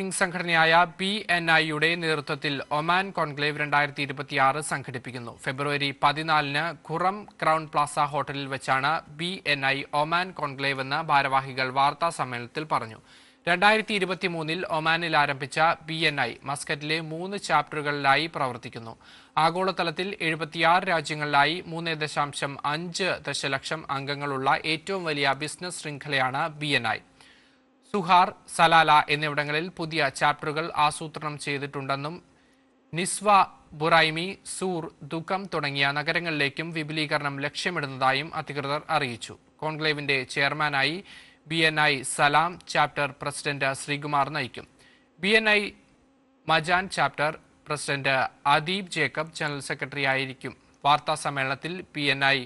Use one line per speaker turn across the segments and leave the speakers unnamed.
Working സംഘടനയായ P N ഐയുടെ നേതൃത്വത്തിൽ ഒമാൻ കോൺക്ലേവ് രണ്ടായിരത്തി ഇരുപത്തിയാറ് സംഘടിപ്പിക്കുന്നു. ഫെബ്രുവരി പതിനാലിന് ഖുറം ക്രൗൺ പ്ലാസ ഹോട്ടലിൽ വെച്ചാണ് B N I Oman conclave എന്ന് ഭാരവാഹികൾ വാർത്താ സമ്മേളനത്തിൽ പറഞ്ഞു. രണ്ടായിരത്തി ഇരുപത്തിമൂന്നിൽ ഒമാനിൽ ആരംഭിച്ച ബി എൻ ഐ മസ്കറ്റിലെ മൂന്ന് ചാപ്റ്ററുകളിലായി പ്രവർത്തിക്കുന്നു. ആഗോളതലത്തിൽ എഴുപത്തിയാറ് രാജ്യങ്ങളിലായി മൂന്ന് ദശാംശം അഞ്ച് ദശലക്ഷം അംഗങ്ങളുള്ള ഏറ്റവും വലിയ ബിസിനസ് ശൃംഖലയാണ് B N I. Sohar Salalah എന്നിവിടങ്ങളിൽ പുതിയ ചാപ്റ്ററുകൾ ആസൂത്രണം ചെയ്തിട്ടുണ്ടെന്നും നിസ്വ ബുറൈമി സൂർ ദുഃഖം തുടങ്ങിയ നഗരങ്ങളിലേക്കും വിപുലീകരണം ലക്ഷ്യമിടുന്നതായും അധികൃതർ അറിയിച്ചു. കോൺക്ലേവിന്റെ ചെയർമാനായി B N I Salam chapter president Sreekumar നയിക്കും. B N I Majan chapter president Adeeb Jacob general secretary ആയിരിക്കും. വാർത്താ സമ്മേളനത്തിൽ P N I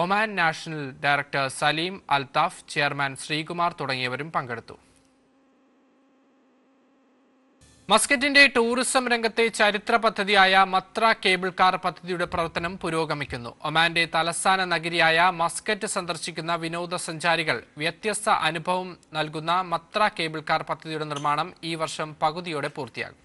Oman national director Saleem Althaf chairman Sreekumar തുടങ്ങിയവരും പങ്കെടുത്തു. മസ്കറ്റിന്റെ ടൂറിസം രംഗത്തെ ചരിത്ര പദ്ധതിയായ മത്ര കേബിൾ കാർ പദ്ധതിയുടെ പ്രവർത്തനം പുരോഗമിക്കുന്നു. ഒമാന്റെ തലസ്ഥാന നഗരിയായ മസ്കറ്റ് സന്ദർശിക്കുന്ന വിനോദസഞ്ചാരികൾ വ്യത്യസ്ത അനുഭവം നൽകുന്ന മത്ര കേബിൾ കാർ പദ്ധതിയുടെ നിർമ്മാണം ഈ വർഷം പകുതിയോടെ പൂർത്തിയാകും.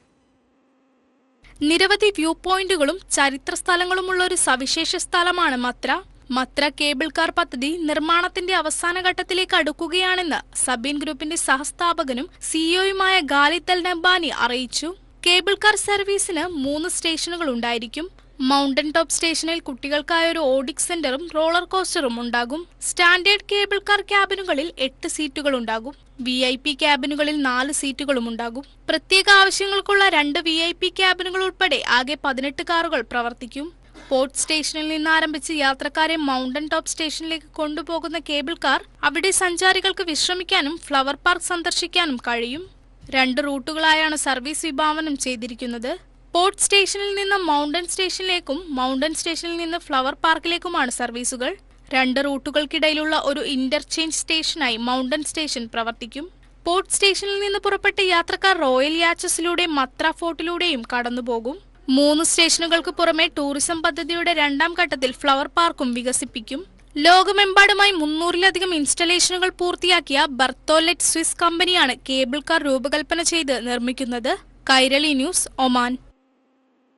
നിരവധി വ്യൂ പോയിന്റുകളും ചരിത്ര സ്ഥലങ്ങളുമുള്ള ഒരു സവിശേഷ സ്ഥലമാണ് മത്ര. മത്ര കേബിൾ കാർ പദ്ധതി നിർമ്മാണത്തിന്റെ അവസാന ഘട്ടത്തിലേക്ക് അടുക്കുകയാണെന്ന് സബീൻ ഗ്രൂപ്പിന്റെ സഹസ്ഥാപകനും സിഇഒയുമായ ഗാലിത്തൽ നബാനി അറിയിച്ചു. കേബിൾ കാർ സർവീസിന് മൂന്ന് സ്റ്റേഷനുകൾ ഉണ്ടായിരിക്കും. മൗണ്ടൻ ടോപ്പ് സ്റ്റേഷനിൽ കുട്ടികൾക്കായ ഒരു ഓഡിക് സെന്ററും റോളർ കോസ്റ്ററും ഉണ്ടാകും. സ്റ്റാൻഡേർഡ് കേബിൾ കാർ ക്യാബിനുകളിൽ എട്ട് സീറ്റുകൾ ഉണ്ടാകും. വി ഐ പി ക്യാബിനുകളിൽ നാല് സീറ്റുകളും ഉണ്ടാകും. പ്രത്യേക ആവശ്യങ്ങൾക്കുള്ള രണ്ട് വി ഐ പി ക്യാബിനുകൾ ഉൾപ്പെടെ ആകെ പതിനെട്ട് കാറുകൾ പ്രവർത്തിക്കും. പോർട്ട് സ്റ്റേഷനിൽ നിന്ന് ആരംഭിച്ച് യാത്രക്കാരെ മൗണ്ടൻ ടോപ്പ് സ്റ്റേഷനിലേക്ക് കൊണ്ടുപോകുന്ന കേബിൾ കാർ അവിടെ സഞ്ചാരികൾക്ക് വിശ്രമിക്കാനും ഫ്ലവർ പാർക്ക് സന്ദർശിക്കാനും കഴിയും. രണ്ട് റൂട്ടുകളായാണ് സർവീസ് വിഭാവനം ചെയ്തിരിക്കുന്നത്. പോർട്ട് സ്റ്റേഷനിൽ നിന്ന് മൗണ്ടൻ സ്റ്റേഷനിലേക്കും മൗണ്ടൻ സ്റ്റേഷനിൽ നിന്ന് ഫ്ലവർ പാർക്കിലേക്കുമാണ് സർവീസുകൾ. രണ്ട് റൂട്ടുകൾക്കിടയിലുള്ള ഒരു ഇന്റർചേഞ്ച് സ്റ്റേഷനായി മൗണ്ടൻ സ്റ്റേഷൻ പ്രവർത്തിക്കും. പോർട്ട് സ്റ്റേഷനിൽ നിന്ന് പുറപ്പെട്ട യാത്രക്കാർ റോയൽ യാച്ചസിലൂടെ മത്ര ഫോർട്ടിലൂടെയും കടന്നുപോകും. മൂന്ന് സ്റ്റേഷനുകൾക്ക് പുറമെ ടൂറിസം പദ്ധതിയുടെ രണ്ടാം ഘട്ടത്തിൽ ഫ്ലവർ പാർക്കും വികസിപ്പിക്കും. ലോകമെമ്പാടുമായി മുന്നൂറിലധികം ഇൻസ്റ്റലേഷനുകൾ പൂർത്തിയാക്കിയ ബർത്തോലെറ്റ് സ്വിസ് കമ്പനിയാണ് കേബിൾ കാർ രൂപകൽപ്പന ചെയ്ത് നിർമ്മിക്കുന്നത്. Kairali news Oman.